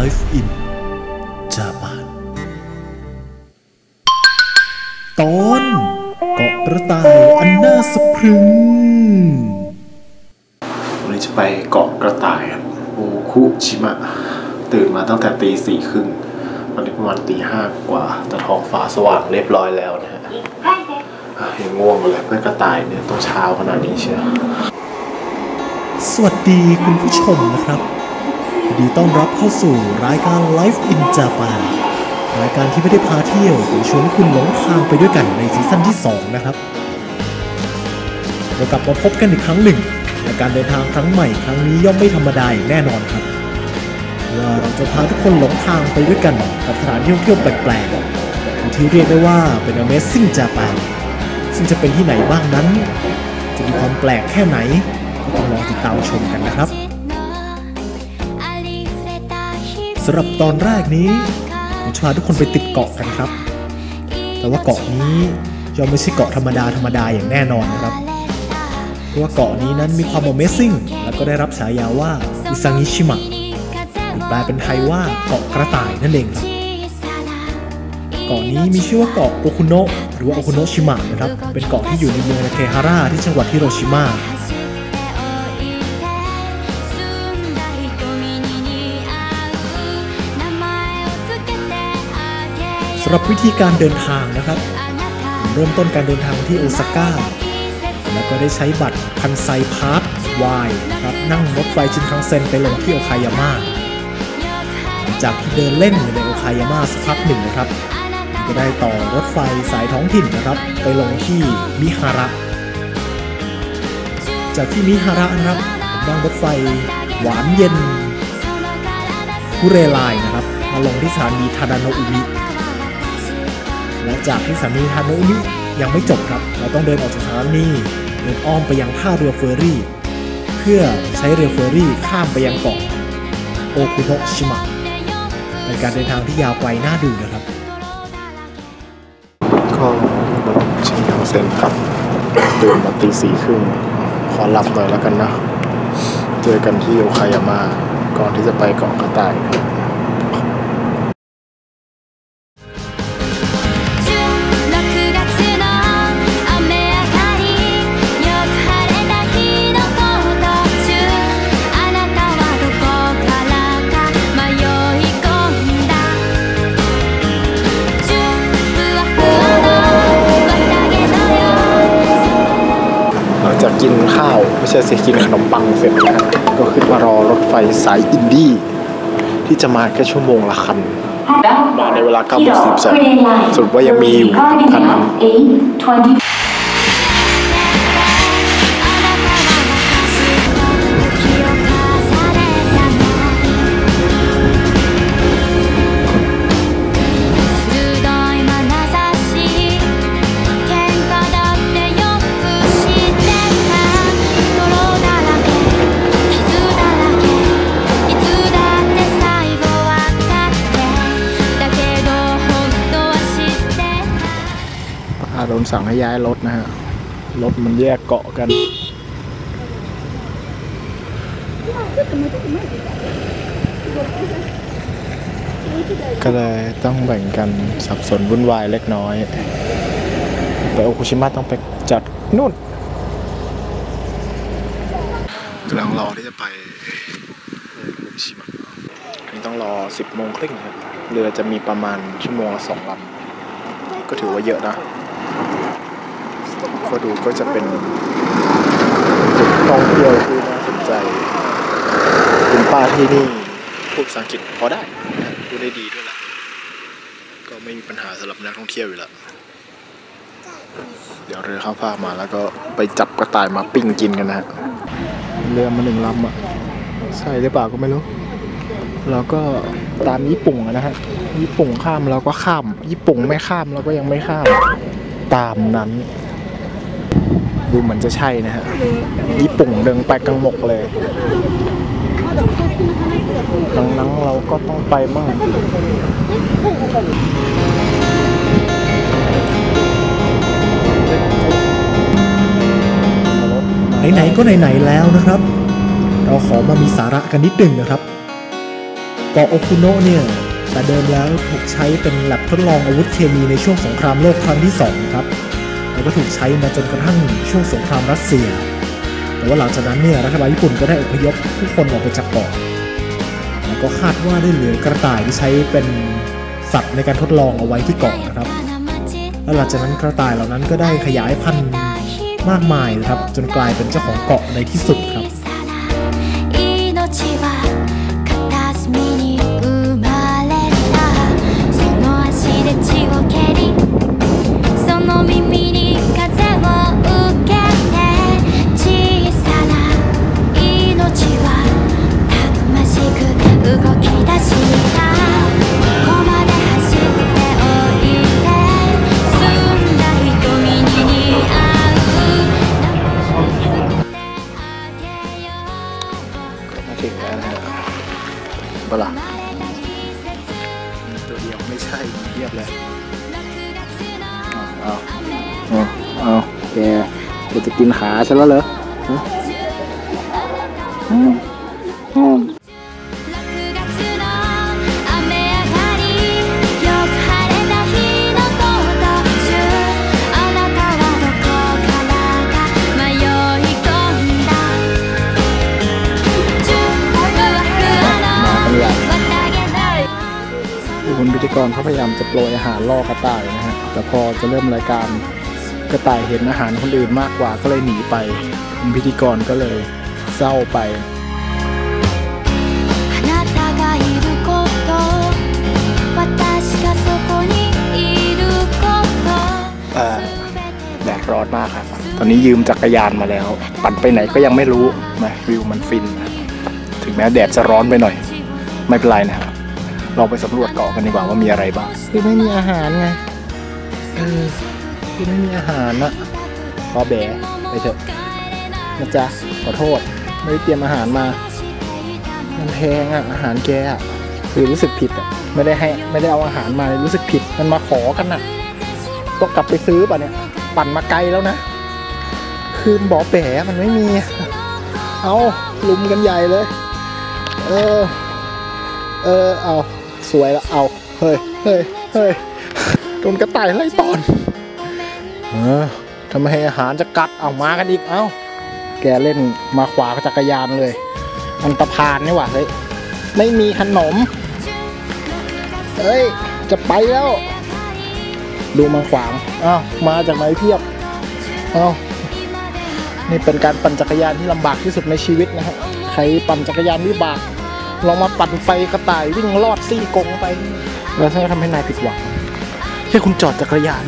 Life in Japan ตอนเกาะกระต่ายอันน่าสะพรึงวันนี้จะไปเกาะกระต่ายครับโอคุชิมะ ตื่นมาตั้งแต่ตีสี่ครึ่งวันนี้ประมาณตีห้ากว่า แต่ท้องฟ้าสว่างเรียบร้อยแล้วนะฮะอะยังง่วงอยู่เลยเพื่อกระต่ายเนี่ยต้องเช้าขนาดนี้เชียวสวัสดีคุณผู้ชมนะครับยิน ดีต้อนรับเข้าสู่รายการ Life in Japan รายการที่ไม่ได้พาเที่ยวแต่ชวนคุณหลงทางไปด้วยกันในซีซั่นที่ 2 นะครับ เรากลับมาพบกันอีกครั้งหนึ่งและการเดินทางครั้งใหม่ครั้งนี้ย่อมไม่ธรรมดาอย่างแน่นอนครับว่าเราจะพาทุกคนหลงทางไปด้วยกันกับสถานที่ท่องเที่ยวแปลกๆที่เรียกได้ว่าเป็น Amazing Japan ซึ่งจะเป็นที่ไหนบ้างนั้น จะมีความแปลกแค่ไหนก็ต้องลอติดตามชมกันนะครับำหรับตอนแรกนี้ผมจะพาทุกคนไปติดเกาะกันครับ แต่ว่าเกาะนี้ย่อมไม่ใช่เกาะธรรมดาธรรมดาอย่างแน่นอนนะครับ เพราะว่าเกาะนี้นั้นมีความ Amazing และก็ได้รับฉายาว่าอิซังิชิมะหรือแปลเป็นไทยว่าเกาะกระต่ายนั่นเองครับเกาะนี้มีชื่อว่าเกาะโอคุโนะหรือว่าโอคุโนะชิมะนะครับ เป็นเกาะที่อยู่ในเมืองนาเกฮาระที่จังหวัดฮิโรชิมาำหรับวิธีการเดินทางนะครับ เริ่มต้นการเดินทางที่โอซาก้า แล้วก็ได้ใช้บัตรคันไซพาร์ควายนะครับนั่งรถไฟชินคังเซ็นไปลงที่โอคายาม่าหลังจากที่เดินเล่นอยู่ในโอคายาม่าสักพักหนึ่งนะครับ ก็ได้ต่อรถไฟสายท้องถิ่นนะครับ ไปลงที่มิฮาระ จากที่มิฮาระนะครับนั่งรถไฟหวานเย็นคุเรไลน์นะครับ มาลงที่สถานีทาดาโนอุมิ และจากที่สถานีทาดาโนะอุมิยังไม่จบครับ เราต้องเดินออกจากสถานีเดินอ้อมไปยังท่าเรือเฟอร์รี่ เพื่อใช้เรือเฟอร์รี่ข้ามไปยังเกาะโอคุโนะชิมะเป็นการเดินทางที่ยาวไกลน่าดูนะครับก็ชินคังเซ็นครับตื่นมาตีสี่ครึ่งขอหลับหน่อยแล้วกันนะ เจอกันที่โอคายาม่าก่อนที่จะไปเกาะกระต่ายครับ กกินข้าว ไม่ใช่สิกินขนมปังเสร็จนะฮะก็ขึ้นมารอรถไฟสายอินดี้ที่จะมาแค่ชั่วโมงละคันมาในเวลา9โมง42สรุปว่ายังมีอยู่ครับคันนั้น สั่งให้ย้ายรถนะฮะ รถมันแยกเกาะกัน ก็เลยต้องแบ่งกันสับสนวุ่นวายเล็กน้อยไปโอคุชิมะต้องไปจัดนู่นกำลังรอที่จะไปโอคุชิมะอันนี้ต้องรอ 10โมงครึ่งครับเรือจะมีประมาณชั่วโมงละสองลำก็ถือว่าเยอะนะ ก็ดูก็จะเป็นจุดท่องเที่ยวที่น่าสนใจคุณป้าที่นี่พูดภาษาอังกฤษพอได้พูดได้ดีด้วยแหละก็ไม่มีปัญหาสำหรับนักท่องเที่ยวอยู่แล้วเดี๋ยวเรือข้ามฟากมาแล้วก็ไปจับกระต่ายมาปิ้งกินกันนะฮะเรือมาหนึ่งลำอะใช่หรือเปล่าก็ไม่รู้เราก็ตามญี่ปุ่นนะฮะ ญี่ปุ่นข้ามเราก็ข้าม ญี่ปุ่นไม่ข้ามเราก็ยังไม่ข้าม ตามนั้น ดูเหมือนจะใช่นะฮะญี่ปุ่นเดินไปกังหมกเลยดังนั้นเราก็ต้องไปมั่งไหนๆก็ไหนๆแล้วนะครับ เราขอมามีสาระกันนิดหนึ่งนะครับเกาะโอคุโนะเนี่ยแต่เดิมแล้วถูกใช้เป็นแลบทดลองอาวุธเคมีในช่วงสงครามโลกครั้งที่สองครับ แล้วก็ถูกใช้มาจนกระทั่งช่วงสงครามรัสเซีย แต่ว่าหลังจากนั้นเนี่ยรัฐบาลญี่ปุ่นก็ได้อพยพผู้คนออกไปจากเกาะแล้วก็คาดว่าได้เหลือกระต่ายที่ใช้เป็นสัตว์ในการทดลองเอาไว้ที่เกาะนะครับ แล้วหลังจากนั้นกระต่ายเหล่านั้นก็ได้ขยายพันธุ์มากมายนะครับ จนกลายเป็นเจ้าของเกาะในที่สุดครับ กินขาฉันแล้วเหรอคุณพิธีกรเขาพยายามจะโปรยอาหารล่อกระต่ายนะฮะ แต่พอจะเริ่มรายการ กระต่ายเห็นอาหารคนอื่นมากกว่าก็เลยหนีไปพิธีกรก็เลยเศร้าไปแดดร้อนมากครับ ตอนนี้ยืมจักรยานมาแล้ว ปั่นไปไหนก็ยังไม่รู้นะวิวมันฟินถึงแม้แดดจะร้อนไปหน่อย ไม่เป็นไรนะครับเราไปสำรวจเกาะกันดีกว่าว่ามีอะไรบ้างคือไม่มีอาหารไง เออคือไม่มีอาหารนะขอแบะไปเถอะนะจ๊ะขอโทษ ไม่ได้เตรียมอาหารมา มันแพงอะอาหารแกอะคือรู้สึกผิดอะไม่ได้ให้ไม่ได้เอาอาหารมาเลยรู้สึกผิดมันมาขอกันอะต้องกลับไปซื้อป่ะเนี่ย ปั่นมาไกลแล้วนะ คืนบอแปะมันไม่มี เอาลุมกันใหญ่เลย เออ เออ เอา สวยละ เอา เฮ้ย เฮ้ย เฮ้ย โดนกระต่ายไล่ตอน เออทำไมให้อาหารจะกัดเอามากันอีก เอ้า แกเล่นมาขวาจักรยานเลย อันตรพานนี่หว่าเฮ้ย ไม่มีขนม เฮ้ย จะไปแล้ว ดูมาขวางอ้าวมาจากไหนเพียบอ้าวนี่เป็นการปั่นจักรยานที่ลำบากที่สุดในชีวิตนะฮะใครปั่นจักรยานวิบาก ลองมาปั่นไปกระต่ายวิ่งลอดซี่กงไป แล้วจะทำให้นายผิดหวังแค่คุณจอดจักรยาน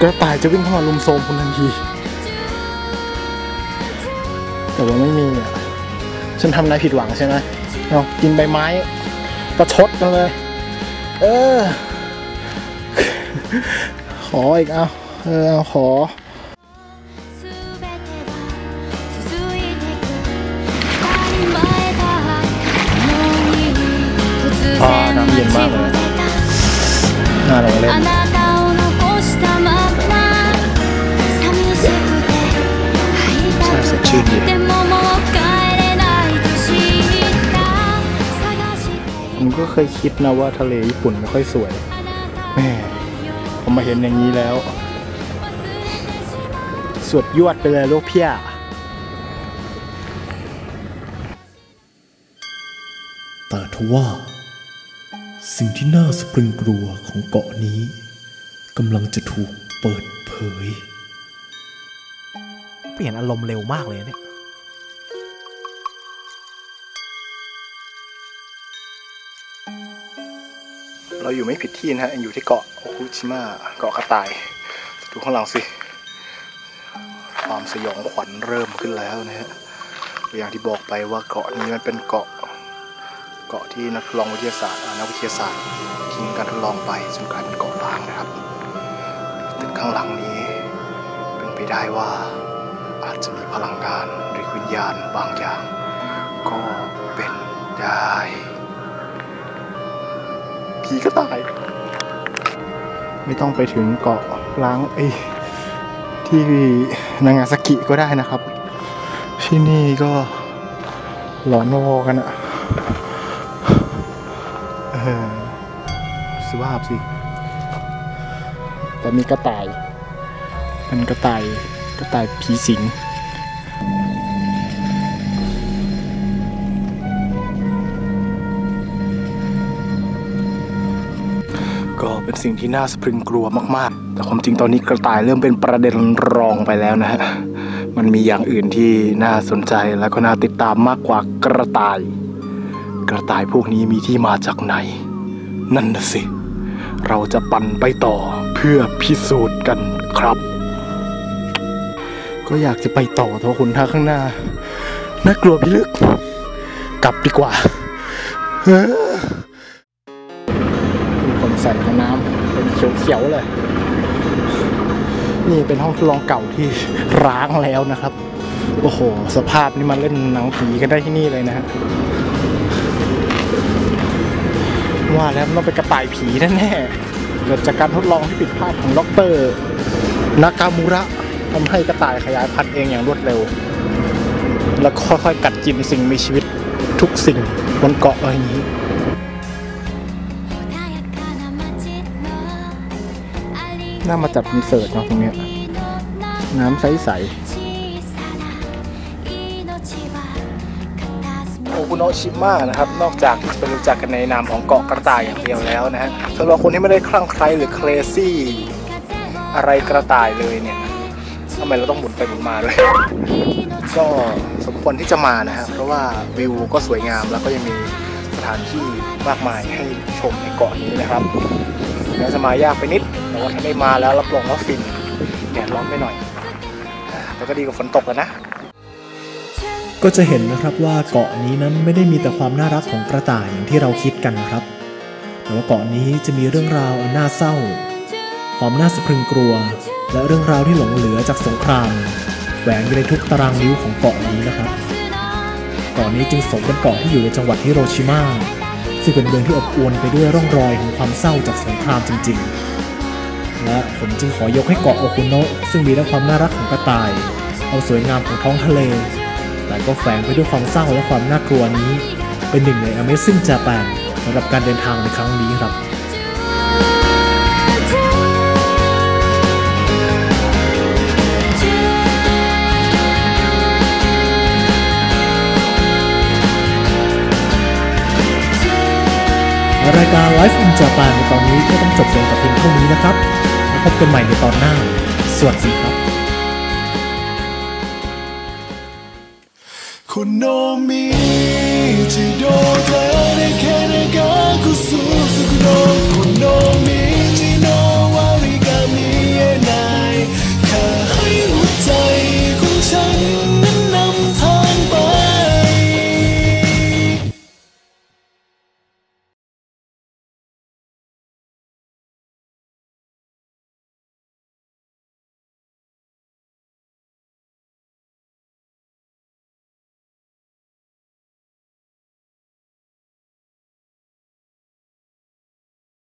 กระต่ายจะวิ่งเข้ามาลุมโซมคุณทันที แต่ว่าไม่มีอะ ฉันทำนายผิดหวังใช่ไหมเอากินใบไม้ ประชดกันเลย เออ ขออีกเอาเออขออ่าน้ำเย็นมากเลยน่าลงเล่น ก็เคยคิดนะว่าทะเลญี่ปุ่นไม่ค่อยสวยแหม่ผมมาเห็นอย่างนี้แล้ว สวดยวดไปเลยลูกเพี้ยแต่ทว่า สิ่งที่น่าสะพรึงกลัวของเกาะนี้กำลังจะถูกเปิดเผย เปลี่ยนอารมณ์เร็วมากเลยเนี่ย เราอยู่ไม่ผิดที่นะฮะอยู่ที่เกาะโอคุชิมะเกาะกระต่าย ดูข้างหลังสิ ความสยองขวัญเริ่มขึ้นแล้วนะฮะอย่างที่บอกไปว่าเกาะนี้มันเป็นเกาะ เกาะที่นักทดลองวิทยาศาสตร์นักวิทยาศาสตร์ทิ้งการทดลองไปจนกลายเป็นเกาะล้างนะครับตึกข้างหลังนี้ เป็นไปได้ว่าอาจจะมีพลังงานหรือวิญญาณบางอย่าง ก็เป็นได้ ผีก็ตาย ไม่ต้องไปถึงเกาะล้างเอ้ที่นางาซากิก็ได้นะครับ ที่นี่ก็หลอนวอกันอะสภาพสิ แต่มีกระต่าย เป็นกระต่ายกระต่ายผีสิง เป็นสิ่งที่น่าสะพรึงกลัวมากๆ แต่ความจริงตอนนี้กระต่ายเริ่มเป็นประเด็นรองไปแล้วนะฮะ มันมีอย่างอื่นที่น่าสนใจแล้วก็น่าติดตามมากกว่ากระต่าย กระต่ายพวกนี้มีที่มาจากไหน นั่นนะสิ เราจะปั่นไปต่อเพื่อพิสูจน์กันครับ ก็อยากจะไปต่อแต่ว่าคุณทางข้างหน้าน่ากลัวพิลึก กลับดีกว่าเฮ้อ เขียวๆเลย นี่เป็นห้องทดลองเก่าที่ร้างแล้วนะครับ โอ้โห สภาพนี่มันเล่นหนังผีกันได้ที่นี่เลยนะฮะว่าแล้วต้องเป็นกระต่ายผีแน่ๆเกิดจากการทดลองที่ผิดพลาดของดอกเตอร์นากามูระทำให้กระต่ายขยายพันธุ์เองอย่างรวดเร็ว แล้วค่อยๆกัดกินสิ่งมีชีวิตทุกสิ่งบนเกาะใบนี้ น่ามาจัดคอนเสิร์ตเนาะตรงนี้ น้ำใสใสโอคุโนชิมะนะครับ นอกจากจะเป็นรู้จักกันในนามของเกาะกระต่ายอย่างเดียวแล้วนะฮะสำหรับคนที่ไม่ได้คลั่งใครหรือเครซี่ อะไรกระต่ายเลยเนี่ยทำไมเราต้องหมุนไปหมุนมาด้วย ก็สมควรที่จะมานะฮะเพราะว่าวิวก็สวยงามแล้วก็ยังมีสถานที่มากมายให้ชมในเกาะนี้นะครับแล้วจะมายากไปนิด แต่ว่าถ้ได้มาแล้วรับรองว่าฟินแดดร้อนไปหน่อยแต่ก็ดีกว่าฝนตกแล้วนะ ก็จะเห็นนะครับว่าเกาะนี้นั้นไม่ได้มีแต่ความน่ารักของกระต่ายอย่างที่เราคิดกันนะครับ แต่ว่าเกาะนี้จะมีเรื่องราวอันน่าเศร้า ความน่าสะพรึงกลัว และเรื่องราวที่หลงเหลือจากสงครามแฝงอยู่ในทุกตารางนิ้วของเกาะนี้นะครับเกาะนี้จึงสมเป็นเกาะที่อยู่ในจังหวัดฮิโรชิมาซึ่งเป็นเมืองที่อบอวลไปด้วยร่องรอยของความเศร้าจากสงครามจริง ๆ และผมจึงขอยกให้เกาะโอคุโนะซึ่งมีทั้งความน่ารักของกระต่าย เอาสวยงามของท้องทะเล แต่ก็แฝงไปด้วยความเศร้าและความน่ากลัวนี้ เป็นหนึ่งใน Amazing Japan สำหรับการเดินทางในครั้งนี้ครับรายการ Life in Japan ในตอนนี้ก็ต้องจบลงแต่เพียงเท่านี้นะครับ พบกันใหม่ในตอนหน้า สวัสดีครับ คนโนมิจิโดเธอได้แค่ในการคุสุสุโนคนโนมิ